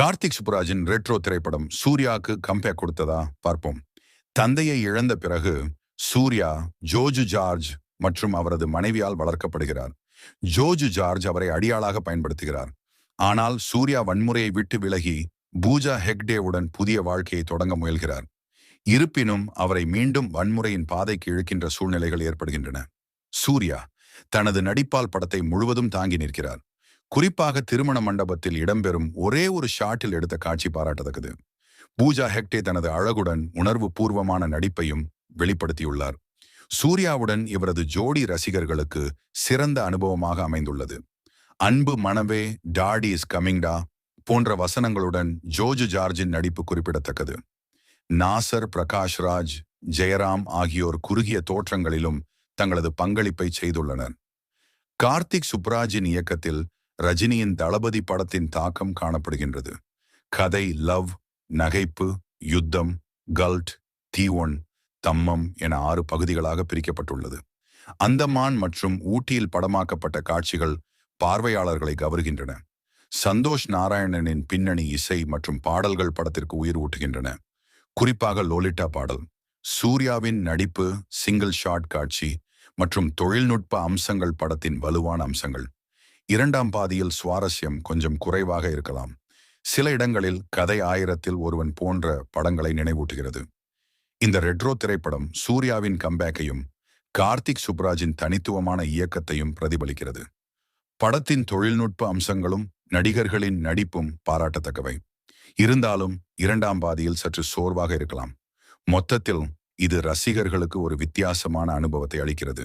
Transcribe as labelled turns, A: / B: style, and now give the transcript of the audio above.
A: Karthik சுப்புராஜின் retro திரைப்படம் சூர்யாவுக்கு comeback கொடுத்ததா பார்ப்போம். தந்தையை இழந்த பிறகு சூர்யா ஜோஜு ஜார்ஜ் மற்றும் அவரது மனைவியால் வளர்க்கப்படுகிறார். ஜோஜு ஜார்ஜ் அவரை அடியாளாக பயன்படுத்துகிறார். ஆனால் சூர்யா வன்முறையை விட்டு விலகி பூஜா ஹெக்டேவுடன் புதிய வாழ்க்கையை தொடங்க முயல்கிறார். இருப்பினும் அவரை மீண்டும் வன்முறையின் பாதைக்கு இழுக்கின்ற சூழ்நிலைகள் ஏற்படுகின்றன. சூர்யா தனது நடிப்பால் படத்தை முழுவதும் தாங்கி நிற்கிறார். குறிப்பாக திருமண மண்டபத்தில் இடம்பெறும் ஒரே ஒரு ஷாட்டில் எடுத்த காட்சி பாராட்டத்தக்கது. பூஜா ஹெக்டே தனது அழகுடன் உணர்வு பூர்வமான நடிப்பையும் வெளிப்படுத்தியுள்ளார். சூர்யாவுடன் இவரது ஜோடி ரசிகர்களுக்கு சிறந்த அனுபவமாக அமைந்துள்ளது. அன்பு மனவே டாடி இஸ் கமிங்டா போன்ற வசனங்களுடன் ஜோஜு ஜார்ஜின் நடிப்பு குறிப்பிடத்தக்கது. நாசர் பிரகாஷ்ராஜ் ஜெயராம் ஆகியோர் குறுகிய தோற்றங்களிலும் தங்களது பங்களிப்பை செய்துள்ளனர். கார்த்திக் சுப்ராஜின் இயக்கத்தில் ரஜினியின் தளபதி படத்தின் தாக்கம் காணப்படுகின்றது. கதை லவ் நகைப்பு யுத்தம் கல்ட் தீவொன் தம்மம் என ஆறு பகுதிகளாக பிரிக்கப்பட்டுள்ளது. அந்தமான் மற்றும் ஊட்டியில் படமாக்கப்பட்ட காட்சிகள் பார்வையாளர்களை கவர்கின்றன. சந்தோஷ் நாராயணனின் பின்னணி இசை மற்றும் பாடல்கள் படத்திற்கு உயிர் ஊட்டுகின்றன. குறிப்பாக லோலிட்டா பாடல் சூர்யாவின் நடிப்பு சிங்கிள் ஷாட் காட்சி மற்றும் தொழில்நுட்ப அம்சங்கள் படத்தின் வலுவான அம்சங்கள். இரண்டாம் பாதியில் சுவாரஸ்யம் கொஞ்சம் குறைவாக இருக்கலாம். சில இடங்களில் கதை ஆயிரத்தில் ஒருவன் போன்ற படங்களை நினைவூட்டுகிறது. இந்த ரெட்ரோ திரைப்படம் சூர்யாவின் கம்பேக்கையும் கார்த்திக் சுப்ராஜின் தனித்துவமான இயக்கத்தையும் பிரதிபலிக்கிறது. படத்தின் தொழில்நுட்ப அம்சங்களும் நடிகர்களின் நடிப்பும் பாராட்டத்தக்கவை. இருந்தாலும் இரண்டாம் பாதியில் சற்று சோர்வாக இருக்கலாம். மொத்தத்தில் இது ரசிகர்களுக்கு ஒரு வித்தியாசமான அனுபவத்தை அளிக்கிறது.